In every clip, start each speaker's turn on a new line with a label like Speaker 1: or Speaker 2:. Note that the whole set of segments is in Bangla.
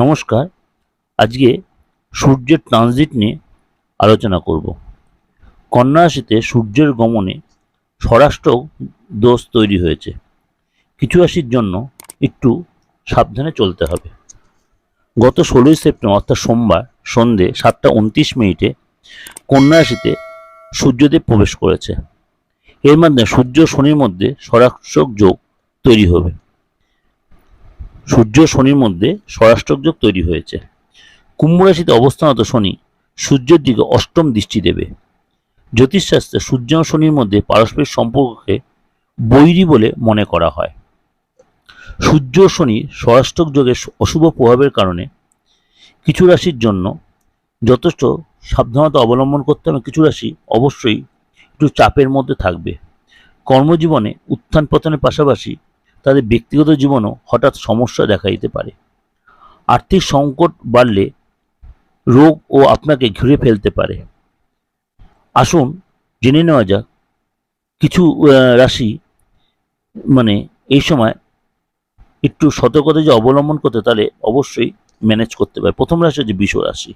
Speaker 1: নমস্কার। আজকে সূর্যের ট্রানজিট নিয়ে আলোচনা করব। কন্যা রাশিতে সূর্যের গমনে স্বরাষ্ট্র দোষ তৈরি হয়েছে। কিছু রাশির জন্য একটু সাবধানে চলতে হবে। গত ষোলোই সেপ্টেম্বর, অর্থাৎ সোমবার সন্ধে সাতটা উনত্রিশ মিনিটে কন্যা রাশিতে সূর্যদেব প্রবেশ করেছে। এর মাধ্যমে সূর্য শনির মধ্যে স্বরাষ্ট্রক যোগ তৈরি হবে। সূর্য শনির মধ্যে স্বরাষ্ট্রক যোগ তৈরি হয়েছে। কুম্ভ রাশিতে অবস্থানত শনি সূর্যের দিকে অষ্টম দৃষ্টি দেবে। জ্যোতিষশাস্ত্রে সূর্য ও শনির মধ্যে পারস্পরিক সম্পর্ককে বৈরী বলে মনে করা হয়। সূর্য ও শনি স্বরাষ্ট্রক যোগের অশুভ প্রভাবের কারণে কিছু রাশির জন্য যথেষ্ট সাবধানতা অবলম্বন করতে হবে। কিছু রাশি অবশ্যই একটু চাপের মধ্যে থাকবে। কর্মজীবনে উত্থান পতনের পাশাপাশি তাদের ব্যক্তিগত জীবনেও হঠাৎ সমস্যা দেখা দিতে পারে। আর্থিক সংকট বাড়লে রোগ ও আপনাকে ঘিরে ফেলতে পারে। আসুন জেনে নেওয়া যাক, কিছু রাশি মানে এই সময় একটু সতর্কতা যে অবলম্বন করতে, তাহলে অবশ্যই ম্যানেজ করতে পারে। প্রথম রাশি হচ্ছে বিষ রাশি।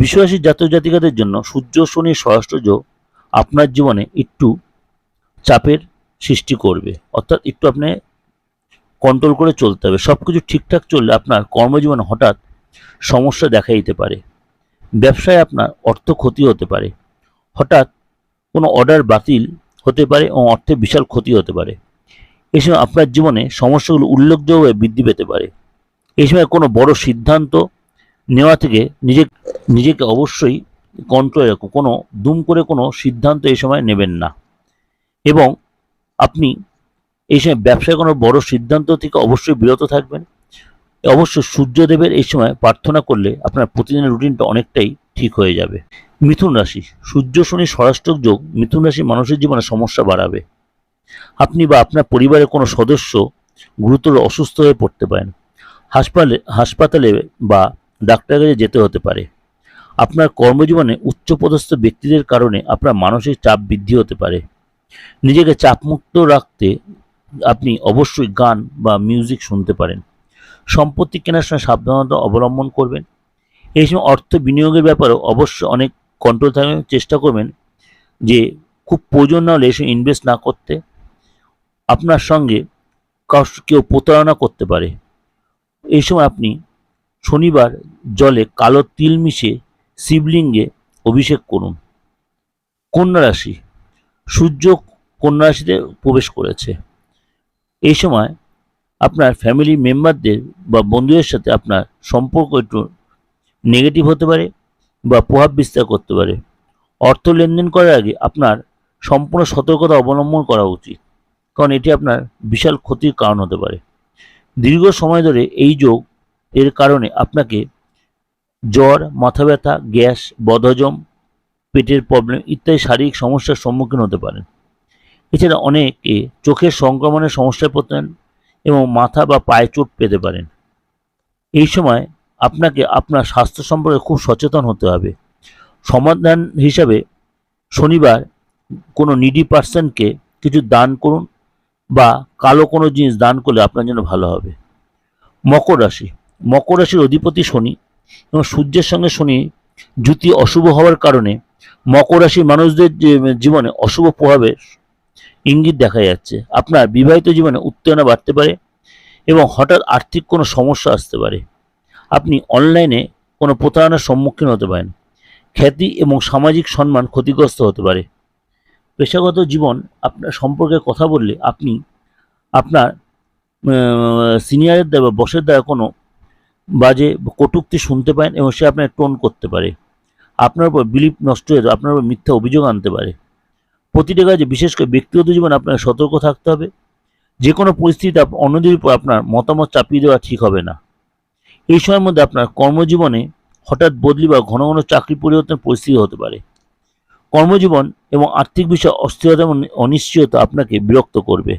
Speaker 1: বিষ রাশির জাতক জাতিকাদের জন্য সূর্য শনির স্বরাষ্ট্র আপনার জীবনে একটু চাপের সৃষ্টি করবে। অর্থাৎ একটু আপনি কন্ট্রোল করে চলতে হবে। সব কিছু ঠিকঠাক চললে আপনার কর্মজীবনে হঠাৎ সমস্যা দেখা দিতে পারে। ব্যবসায় আপনার অর্থ ক্ষতি হতে পারে। হঠাৎ কোনো অর্ডার বাতিল হতে পারে এবং অর্থে বিশাল ক্ষতি হতে পারে। এই সময় আপনার জীবনে সমস্যাগুলো উল্লেখযোগ্যভাবে বৃদ্ধি পেতে পারে। এই সময় কোনো বড় সিদ্ধান্ত নেওয়া থেকে নিজে, নিজেকে অবশ্যই কন্ট্রোলে রাখুন। কোনো দুম করে কোনো সিদ্ধান্ত এই সময় নেবেন না। এবং আপনি এই সময় ব্যবসায় কোনো বড় সিদ্ধান্ত থেকে অবশ্যই বিরত থাকবেন। অবশ্য সূর্যদেবের এই সময় প্রার্থনা করলে আপনার প্রতিদিনের রুটিনটা অনেকটাই ঠিক হয়ে যাবে। মিথুন রাশি, সূর্য, শনি স্বরাষ্ট্রক যোগ মিথুন রাশি মানুষের জীবনে সমস্যা বাড়াবে। আপনি বা আপনার পরিবারের কোনো সদস্য গুরুতর অসুস্থ হয়ে পড়তে পারেন। হাসপাতালে হাসপাতালে বা ডাক্তারের কাছে যেতে হতে পারে। আপনার কর্মজীবনে উচ্চপদস্থ ব্যক্তিদের কারণে আপনার মানসিক চাপ বৃদ্ধি হতে পারে। নিজেকে চাপমুক্ত রাখতে আপনি অবশ্যই গান বা মিউজিক শুনতে পারেন। সম্পত্তি কেনার সময় সাবধানতা অবলম্বন করবেন। এই সময় অর্থ বিনিয়োগের ব্যাপারেও অবশ্যই অনেক কন্ট্রোল থাকবে চেষ্টা করবেন যে খুব প্রয়োজন না হলে এসে ইনভেস্ট না করতে আপনার সঙ্গে কেউ প্রতারণা করতে পারে। এই সময় আপনি শনিবার জলে কালো তিল মিশিয়ে শিবলিঙ্গে অভিষেক করুন। কন্যা রাশি সূর্য কন্যা রাশিতে প্রবেশ করেছে। এই সময় আপনার ফ্যামিলি মেম্বারদের বা বন্ধুদের সাথে আপনার সম্পর্ক একটু নেগেটিভ হতে পারে বা প্রভাব বিস্তার করতে পারে। অর্থ লেনদেন করার আগে আপনার সম্পূর্ণ সতর্কতা অবলম্বন করা উচিত, কারণ এটি আপনার বিশাল ক্ষতির কারণ হতে পারে। দীর্ঘ সময় ধরে এই যোগ এর কারণে আপনাকে জ্বর, মাথা ব্যথা, গ্যাস, বদহজম পেটের প্রবলেম ইত্যাদি শারীরিক সমস্যার সম্মুখীন হতে পারেন। এছাড়া অনেকে চোখের সংক্রমণের সমস্যায় পড়তেন এবং মাথা বা পায়ে চোট পেতে পারেন। এই সময় আপনাকে আপনার স্বাস্থ্য সম্পর্কে খুব সচেতন হতে হবে। সমাধান হিসাবে শনিবার কোনো নিডি পার্সনকে কিছু দান করুন বা কালো কোনো জিনিস দান করলে আপনার জন্য ভালো হবে। মকর রাশি। মকর রাশির অধিপতি শনি এবং সূর্যের সঙ্গে শনি জুতি অশুভ হওয়ার কারণে মকর রাশির মানুষদের জীবনে অশুভ প্রভাবের ইঙ্গিত দেখা যাচ্ছে। আপনার বিবাহিত জীবনে উত্তেজনা বাড়তে পারে এবং হঠাৎ আর্থিক কোনো সমস্যা আসতে পারে। আপনি অনলাইনে কোনো প্রতারণার সম্মুখীন হতে পারেন। খ্যাতি এবং সামাজিক সম্মান ক্ষতিগ্রস্ত হতে পারে। পেশাগত জীবন আপনার সম্পর্কে কথা বললে আপনি আপনার সিনিয়রের দ্বারা বসের দ্বারা কোনো বাজে কটূক্তি শুনতে পারেন এবং সে আপনার টোন করতে পারে। আপনার উপর বিলিপ নষ্ট হয়ে আপনার উপর মিথ্যা অভিযোগ আনতে পারে। প্রতিটা কাজে, বিশেষ করে ব্যক্তিগত জীবনে আপনাকে সতর্ক থাকতে হবে। যে কোনো পরিস্থিতিতে অন্যদের উপর আপনার মতামত চাপিয়ে দেওয়া ঠিক হবে না। এই সময়ের মধ্যে আপনার কর্মজীবনে হঠাৎ বদলি বা ঘন ঘন চাকরি পরিবর্তন পরিস্থিতি হতে পারে। কর্মজীবন এবং আর্থিক বিষয়ে অস্থিরতা এবং অনিশ্চয়তা আপনাকে বিরক্ত করবে।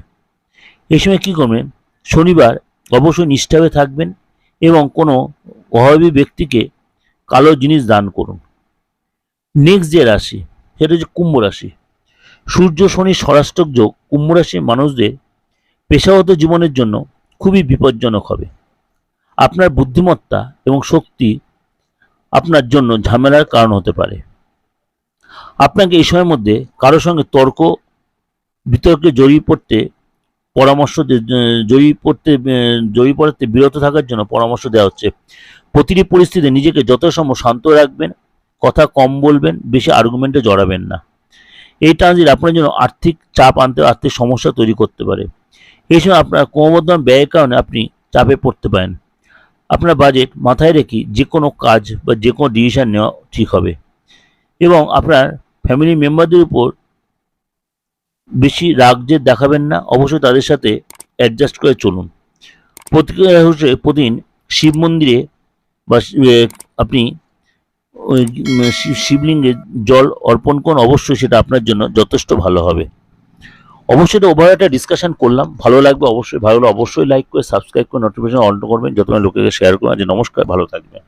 Speaker 1: এই সময় কী করবেন? শনিবার অবশ্যই নিষ্ঠাভাবে থাকবেন এবং কোনো অভাবী ব্যক্তিকে কালো জিনিস দান করুন। নেক্সট যে রাশি, সেটা হচ্ছে কুম্ভ রাশি। সূর্য, শনি, স্বরাষ্ট্রক যোগ, কুম্ভ রাশির মানুষদের পেশাগত জীবনের জন্য খুবই বিপজ্জনক হবে। আপনার বুদ্ধিমত্তা এবং শক্তি আপনার জন্য ঝামেলার কারণ হতে পারে। আপনাকে এই সময়ের মধ্যে কারোর সঙ্গে তর্ক, বিতর্কে জড়িয়ে পড়তে, পরামর্শ জড়িয়ে পড়তে জড়িয়ে পড়তে বিরত থাকার জন্য পরামর্শ দেওয়া হচ্ছে। প্রতিটি পরিস্থিতিতে নিজেকে যত যথাসম্ভব শান্ত রাখবেন। কথা কম বলবেন, বেশি আর্গুমেন্টে জড়াবেন না। এই ট্রানজিট আপনার জন্য আর্থিক চাপ আনতে, আর্থিক সমস্যা তৈরি করতে পারে। এই সময় আপনার ক্রমবর্ধমান ব্যয়ের কারণে আপনি চাপে পড়তে পারেন। আপনার বাজেট মাথায় রেখে যে কোনো কাজ বা যে কোনো ডিসিশন নেওয়া ঠিক হবে। এবং আপনার ফ্যামিলি মেম্বারদের উপর বেশি রাগ যে দেখাবেন না। অবশ্যই তাদের সাথে অ্যাডজাস্ট করে চলুন। প্রতিক্রিয়া হচ্ছে প্রতিদিন শিব মন্দিরে বা আপনি শিবলিঙ্গে জল অর্পণ করুন, অবশ্যই সেটা আপনার জন্য যথেষ্ট ভালো হবে। অবশ্যই এটা ওভার একটা ডিসকাশন করলাম। ভালো লাগবে অবশ্যই, ভালো অবশ্যই লাইক করে সাবস্ক্রাইব করে নোটিফিকেশন অন করবেন যত লোকেকে শেয়ার করবেন। যে নমস্কার, ভালো থাকবেন।